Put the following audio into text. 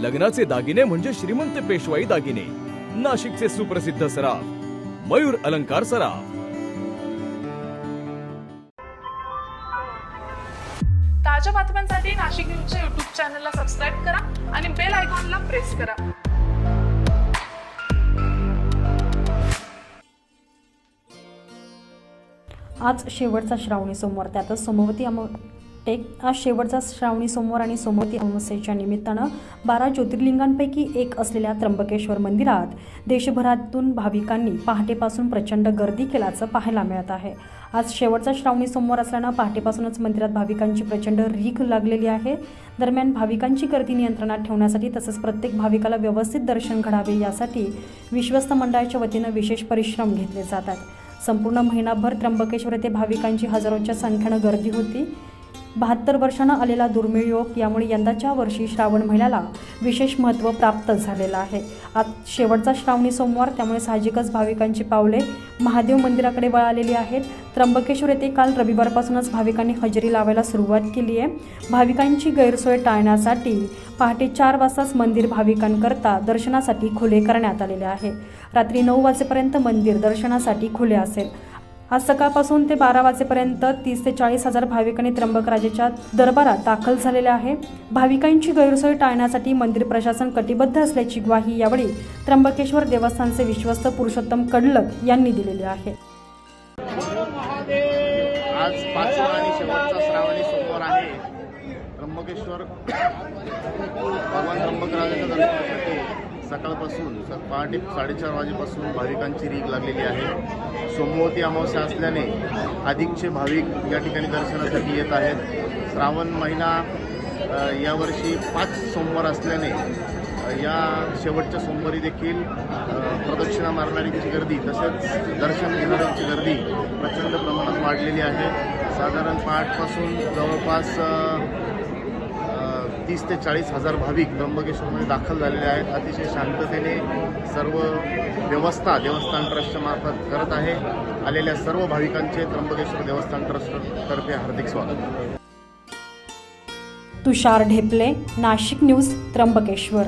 लग्नाचे दागिने म्हणजे श्रीमंत पेशवाई दागिने. नाशिकचे सुप्रसिद्ध सराफ मयूर अलंकार सराफ. ताज्या बातम्यांसाठी नाशिक न्यूजच्या युट्यूब चॅनलला सबस्क्राईब करा आणि बेल आयकॉनला प्रेस करा. आज शेवटचा श्रावणी सोमवार त्यातच सोमवती अम टेक आज शेवटचा श्रावणी सोमवार आणि सोमवती अमावस्येच्या निमित्तानं बारा ज्योतिर्लिंगांपैकी एक असलेल्या त्र्यंबकेश्वर मंदिरात देशभरातून भाविकांनी पहाटेपासून प्रचंड गर्दी केल्याचं पाहायला मिळत आहे. आज शेवटचा श्रावणी सोमवार असल्यानं पहाटेपासूनच मंदिरात भाविकांची प्रचंड रीख लागलेली आहे. दरम्यान भाविकांची गर्दी नियंत्रणात ठेवण्यासाठी तसंच प्रत्येक भाविकाला व्यवस्थित दर्शन घडावे यासाठी विश्वस्त मंडळाच्या वतीनं विशेष परिश्रम घेतले जातात. संपूर्ण महिनाभर त्र्यंबकेश्वर येथे भाविकांची हजारोच्या संख्येनं गर्दी होती. बहात्तर वर्षानं आलेला दुर्मिळ योग यामुळे यंदाच्या वर्षी श्रावण महिन्याला विशेष महत्त्व प्राप्त झालेलं आहे. आज शेवटचा श्रावणी सोमवार त्यामुळे साहजिकच भाविकांची पावले महादेव मंदिराकडे वळालेली आहेत. त्र्यंबकेश्वर येथे काल रविवारपासूनच भाविकांनी हजेरी लावायला सुरुवात केली आहे. भाविकांची गैरसोय टाळण्यासाठी पहाटे चार वाजताच मंदिर भाविकांकरता दर्शनासाठी खुले करण्यात आलेले आहे. रात्री नऊ वाजेपर्यंत मंदिर दर्शनासाठी खुले असेल. आज सकाळपासून ते बारा वाजेपर्यंत तीस ते चाळीस हजार भाविकांनी त्र्यंबकराजेच्या दरबारात दाखल झालेले आहे. भाविकांची गैरसोय टाळण्यासाठी मंदिर प्रशासन कटिबद्ध असल्याची ग्वाही यावेळी त्र्यंबकेश्वर देवस्थानचे विश्वस्त पुरुषोत्तम कडलक यांनी दिलेली आहे. आज पाचवा आणि शेवटचा श्रावणी सोमवार आहे. त्र्यंबकेश्वर भगवान त्र्यंबकराजाच्या दर्शनासाठी सकाळपासून स पहाटे साडेचार वाजेपासून भाविकांची रीग लागलेली आहे. सोमवती अमावस्या असल्याने अधिकचे भाविक या ठिकाणी दर्शनासाठी येत आहेत. श्रावण महिना यावर्षी पाच सोमवार असल्याने या शेवटच्या सोमवारी देखील प्रदक्षिणा मारणाऱ्यांची गर्दी तसेच दर्शन घेणाऱ्यांची गर्दी प्रचंड प्रमाणात वाढलेली आहे. साधारण पहाटपासून जवळपास तीस ते चाळीस हजार भाविक त्र्यंबकेश्वरमध्ये दाखल झालेले आहेत. अतिशय शांततेने सर्व व्यवस्था देवस्थान ट्रस्टच्या मार्फत करत आहे. आलेल्या सर्व भाविकांचे त्र्यंबकेश्वर देवस्थान ट्रस्टतर्फे हार्दिक स्वागत. तुषार ढेपले नाशिक न्यूज त्र्यंबकेश्वर.